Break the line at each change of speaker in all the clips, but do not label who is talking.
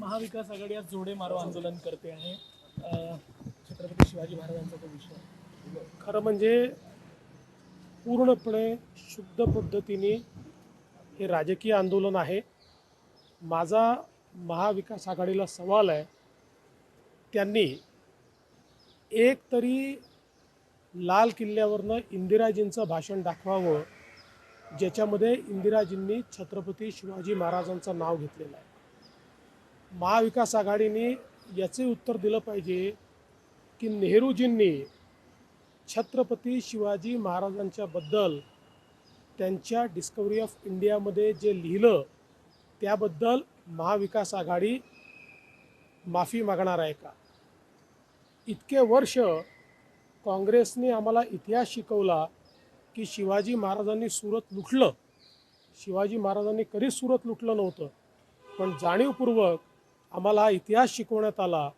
महाविकास आघाडी आज जोडे मारो आंदोलन करते आहे छत्रपती शिवाजी महाराजांचा तो विषय.
खरं म्हणजे पूर्णपणे शुद्ध पद्धतीने हे राजकीय आंदोलन आहे. माझा महाविकास आघाडीला सवाल आहे त्यांनी एक तरी लाल किल्ल्यावरनं इंदिराजींचं भाषण दाखवावं ज्याच्यामध्ये इंदिराजींनी छत्रपती शिवाजी महाराजांचं नाव घेतलेलं आहे. महाविकास आघाडीने याचे उत्तर दिलं पाहिजे की नेहरूजींनी छत्रपती शिवाजी महाराजांच्याबद्दल त्यांच्या डिस्कवरी ऑफ इंडियामध्ये जे लिहिलं त्याबद्दल महाविकास आघाडी माफी मागणार आहे का? इतके वर्ष काँग्रेसने आम्हाला इतिहास शिकवला की शिवाजी महाराजांनी सुरत लुटलं. शिवाजी महाराजांनी कधीच सुरत लुटलं नव्हतं. पण जाणीवपूर्वक आम्हाला हा इतिहास शिकवण्यात आला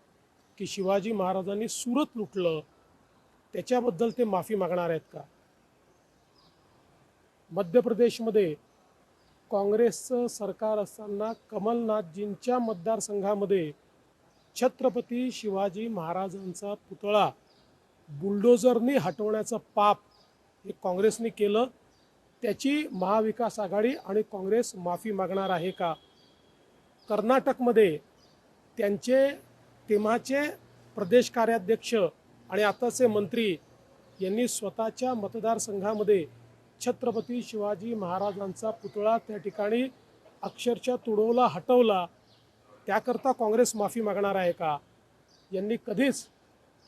की शिवाजी महाराजांनी सुरत लुटलं त्याच्याबद्दल ते माफी मागणार आहेत का? मध्य प्रदेशमध्ये काँग्रेसचं सरकार असताना कमलनाथजींच्या मतदारसंघामध्ये छत्रपती शिवाजी महाराजांचा पुतळा बुलडोझरनी हटवण्याचं पाप हे काँग्रेसने केलं. त्याची महाविकास आघाडी आणि काँग्रेस माफी मागणार आहे का? कर्नाटकमध्ये त्यांचे तेव्हाचे प्रदेश कार्याध्यक्ष आणि आताचे मंत्री यांनी स्वतःच्या मतदारसंघामध्ये छत्रपती शिवाजी महाराजांचा पुतळा त्या ठिकाणी अक्षरशः तुडवला हटवला. त्याकरता काँग्रेस माफी मागणार आहे का? यांनी कधीच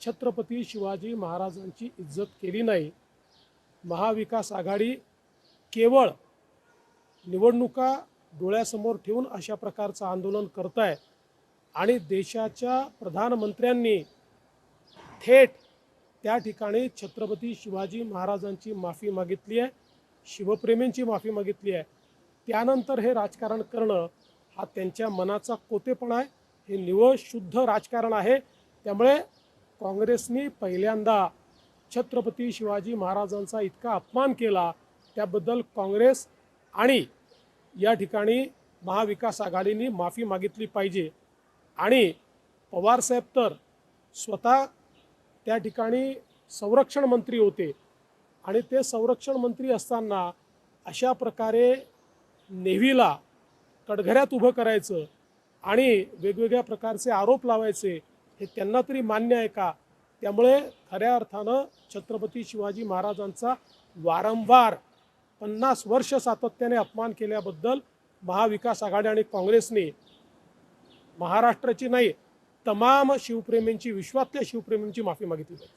छत्रपती शिवाजी महाराजांची इज्जत केली नाही. महाविकास आघाडी केवळ निवडणुका डोळ्यासमोर ठेवून अशा प्रकारचं आंदोलन करत आहे आणि देशाच्या प्रधानमंत्र्यांनी थेट त्या ठिकाणी छत्रपती शिवाजी महाराजांची माफी मागितली आहे शिवप्रेमींची माफी मागितली आहे. त्यानंतर हे राजकारण करणं हा त्यांच्या मनाचा कोतेपणा आहे. हे निवळ शुद्ध राजकारण आहे. त्यामुळे काँग्रेसनी पहिल्यांदा छत्रपती शिवाजी महाराजांचा इतका अपमान केला. त्याबद्दल काँग्रेस आणि या ठिकाणी महाविकास आघाडीने माफी मागितली पाहिजे. आणि पवारसाहेब तर स्वतः त्या ठिकाणी संरक्षण मंत्री होते. आणि ते संरक्षण मंत्री असताना अशा प्रकारे नेव्हीला कडघऱ्यात उभं करायचं आणि वेगवेगळ्या प्रकारचे आरोप लावायचे हे त्यांना तरी मान्य आहे का? त्यामुळे खऱ्या अर्थानं छत्रपती शिवाजी महाराजांचा वारंवार पन्नास वर्ष सातत्याने अपमान केल्याबद्दल महाविकास आघाडी आणि काँग्रेसने महाराष्ट्राची नाही तमाम शिवप्रेमींची विश्वातल्या शिवप्रेमींची माफी मागितली पाहिजे